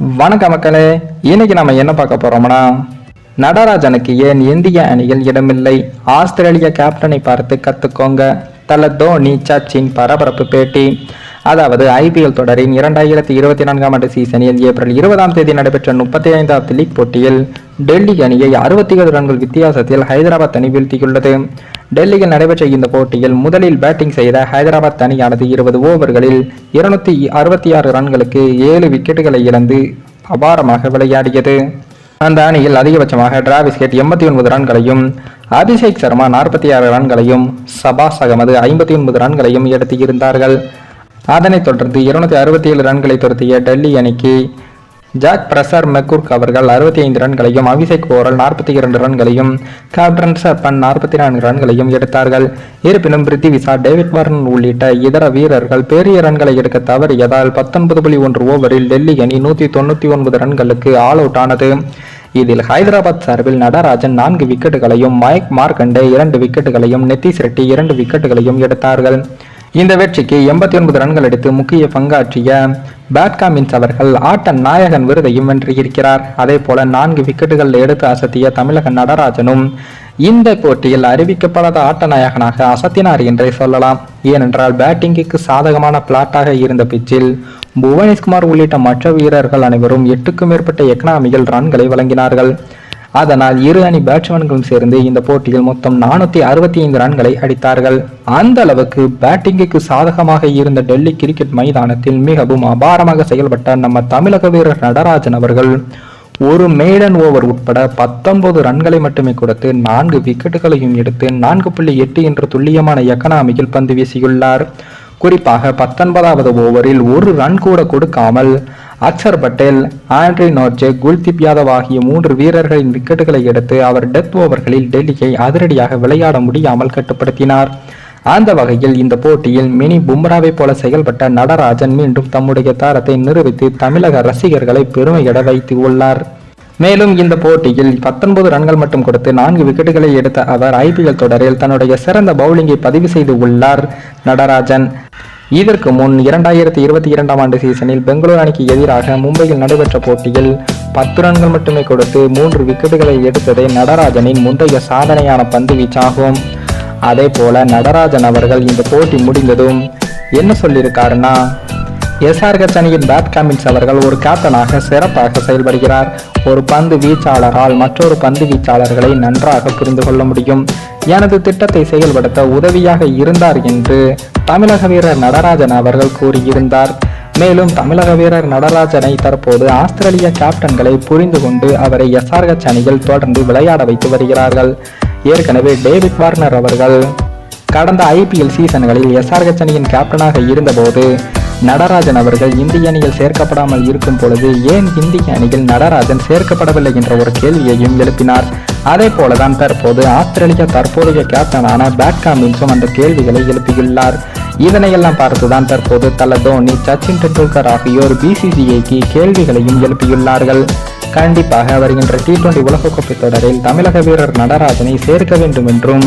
வணக்க மக்களே இன்னைக்கு நம்ம என்ன பார்க்க போறோம்னா நடராஜனுக்கு ஏன் இந்திய அணியில் இடமில்லை? ஆஸ்திரேலிய கேப்டனை பார்த்து கத்துக்கோங்க. தல தோனி சச்சின் பரபரப்பு பேட்டி. அதாவது ஐபிஎல் தொடரின் இரண்டாயிரத்தி இருபத்தி நான்காம் ஆண்டு சீசனில் ஏப்ரல் இருபதாம் தேதி நடைபெற்ற முப்பத்தி ஐந்தாவது லீக் போட்டியில் டெல்லி அணியை அறுபத்தி ஏழு ரன்கள் வித்தியாசத்தில் ஹைதராபாத் அணி வீழ்த்தியுள்ளது. டெல்லியில் நடைபெற்ற இந்த போட்டியில் முதலில் பேட்டிங் செய்த ஹைதராபாத் அணியானது இருபது ஓவர்களில் இருநூத்தி அறுபத்தி ஆறு ரன்களுக்கு ஏழு விக்கெட்டுகளை இழந்து அபாரமாக விளையாடியது. அந்த அணியில் அதிகபட்சமாக டிராவிஸ் ஹெட் எண்பத்தி ஒன்பது ரன்களையும் அபிஷேக் சர்மா நாற்பத்தி ஆறு ரன்களையும் சபாஸ் அகமது ஐம்பத்தி ஒன்பது ரன்களையும் எடுத்து இருந்தார்கள் அதனைத் தொடர்ந்து இருநூத்தி அறுபத்தி ஏழு ரன்களை துரத்திய டெல்லி அணிக்கு ஜாக் பிரசர் மெக்குர்க் அவர்கள் அறுபத்தி ஐந்து ரன்களையும் அபிஷேக் போரல் நாற்பத்தி இரண்டு ரன்களையும் கேப்டன் சப்பன் நாற்பத்தி நான்கு ரன்களையும் எடுத்தார்கள். இருப்பினும் பிரித்திவிசா டேவிட் வார்ன் உள்ளிட்ட இதர வீரர்கள் பெரிய ரன்களை எடுக்க தவறியதால் பத்தொன்பது புள்ளி ஒன்று ஓவரில் டெல்லி அணி நூற்றி தொண்ணூற்றி ஒன்பது ரன்களுக்கு ஆல் அவுட் ஆனது. இதில் ஹைதராபாத் சார்பில் நடராஜன் நான்கு விக்கெட்டுகளையும் மைக் மார்க்கண்டே இரண்டு விக்கெட்டுகளையும் நிதிஷ் ரெட்டி இரண்டு விக்கெட்டுகளையும் எடுத்தார்கள். இந்த வெற்றிக்கு எண்பத்தி ஒன்பது ரன்கள் எடுத்து முக்கிய பங்காற்றிய பேட்காமின்ஸ் அவர்கள் ஆட்ட நாயகன் விருதையும் வென்றிருக்கிறார் அதே போல நான்கு விக்கெட்டுகள் எடுத்து அசத்திய தமிழக நடராஜனும் இந்த போட்டியில் அறிவிக்கப்படாத ஆட்ட நாயகனாக அசத்தினார் என்றே சொல்லலாம். ஏனென்றால் பேட்டிங்குக்கு சாதகமான பிளாட்டாக இருந்த பிச்சில் புவனேஷ்குமார் உள்ளிட்ட மற்ற வீரர்கள் அனைவரும் எட்டுக்கும் மேற்பட்ட எக்கனாமிகள் ரன்களை வழங்கினார்கள். அதனால் இரு அணி பேட்ஸ்மேன்களும் சேர்ந்து இந்த போட்டியில் மொத்தம் நானூத்தி அறுபத்தி ஐந்து ரன்களை அடித்தார்கள். அந்த அளவுக்கு பேட்டிங்குக்கு சாதகமாக இருந்த டெல்லி கிரிக்கெட் மைதானத்தில் மிகவும் அபாரமாக செயல்பட்ட நம்ம தமிழக வீரர் நடராஜன் அவர்கள் ஒரு மேடன் ஓவர் உட்பட பத்தொன்பது ரன்களை மட்டுமே கொடுத்து நான்கு விக்கெட்டுகளையும் எடுத்து நான்கு புள்ளி எட்டு என்ற துல்லியமான எக்கனாமியில் பந்து வீசியுள்ளார். குறிப்பாக பத்தொன்பதாவது ஓவரில் ஒரு ரன் கூட கொடுக்காமல் அக்சர் பட்டேல் ஆண்ட்ரி நோர்ஜே குல்தீப் யாதவ் ஆகிய மூன்று வீரர்களின் விக்கெட்டுகளை எடுத்து அவர் டெத் ஓவர்களில் டெல்லியை அதிரடியாக விளையாட முடியாமல் கட்டுப்படுத்தினார். அந்த வகையில் இந்த போட்டியில் மினி பும்ராவை போல செயல்பட்ட நடராஜன் மீண்டும் தம்முடைய தாரத்தை நிரூபித்து தமிழக ரசிகர்களை பெருமையிட வைத்து உள்ளார். மேலும் இந்த போட்டியில் பத்தொன்பது ரன்கள் மட்டும் கொடுத்து நான்கு விக்கெட்டுகளை எடுத்த அவர் ஐபிஎல் தொடரில் தன்னுடைய சிறந்த பவுலிங்கை பதிவு செய்து உள்ளார் நடராஜன். இதற்கு முன் இரண்டாயிரத்தி இருபத்தி இரண்டாம் ஆண்டு சீசனில் பெங்களூர் அணிக்கு எதிராக மும்பையில் நடைபெற்ற போட்டியில் பத்து ரன்கள் மட்டுமே கொடுத்து மூன்று விக்கெட்டுகளை எடுத்ததே நடராஜனின் முந்தைய சாதனையான பந்து வீச்சாகும். அதே போல நடராஜன் அவர்கள் இந்த போட்டி முடிந்ததும் என்ன சொல்லியிருக்காருன்னா எஸ்ஆர்ஹெச் அணியின் பேட் கமின்ஸ் அவர்கள் ஒரு கேப்டனாக சிறப்பாக செயல்படுகிறார். ஒரு பந்து வீச்சாளரால் மற்றொரு பந்து வீச்சாளர்களை நன்றாக புரிந்து கொள்ள முடியும். எனது திட்டத்தை செயல்படுத்த உதவியாக இருந்தார் என்று தமிழக வீரர் நடராஜன் அவர்கள் கூறியிருந்தார். மேலும் தமிழக வீரர் நடராஜனை தற்போது ஆஸ்திரேலிய கேப்டன்களை புரிந்து கொண்டு அவரை எஸ்ஆர்ஹெச் அணியில் தொடர்ந்து விளையாட வைத்து வருகிறார்கள். ஏற்கனவே டேவிட் வார்னர் அவர்கள் கடந்த ஐபிஎல் சீசன்களில் எஸ்ஆர்ஹெச் அணியின் கேப்டனாக இருந்தபோது நடராஜன் அவர்கள் இந்திய அணியில் சேர்க்கப்படாமல் இருக்கும் பொழுது ஏன் இந்திய அணியில் நடராஜன் சேர்க்கப்படவில்லை என்ற ஒரு கேள்வியையும் எழுப்பினார். அதே போலதான் தற்போது ஆஸ்திரேலிய தற்போதைய கேப்டனான பேட் காமின்ஸும் அந்த கேள்விகளை எழுப்பியுள்ளார். இதனையெல்லாம் பார்த்துதான் தற்போது தல தோனி சச்சின் டெண்டுல்கர் ஆகியோர் பிசிசிஐக்கு கேள்விகளையும் எழுப்பியுள்ளார்கள். கண்டிப்பாக வருகின்ற டி டுவெண்டி உலகக்கோப்பை தொடரில் தமிழக வீரர் நடராஜனை சேர்க்க வேண்டும் என்றும்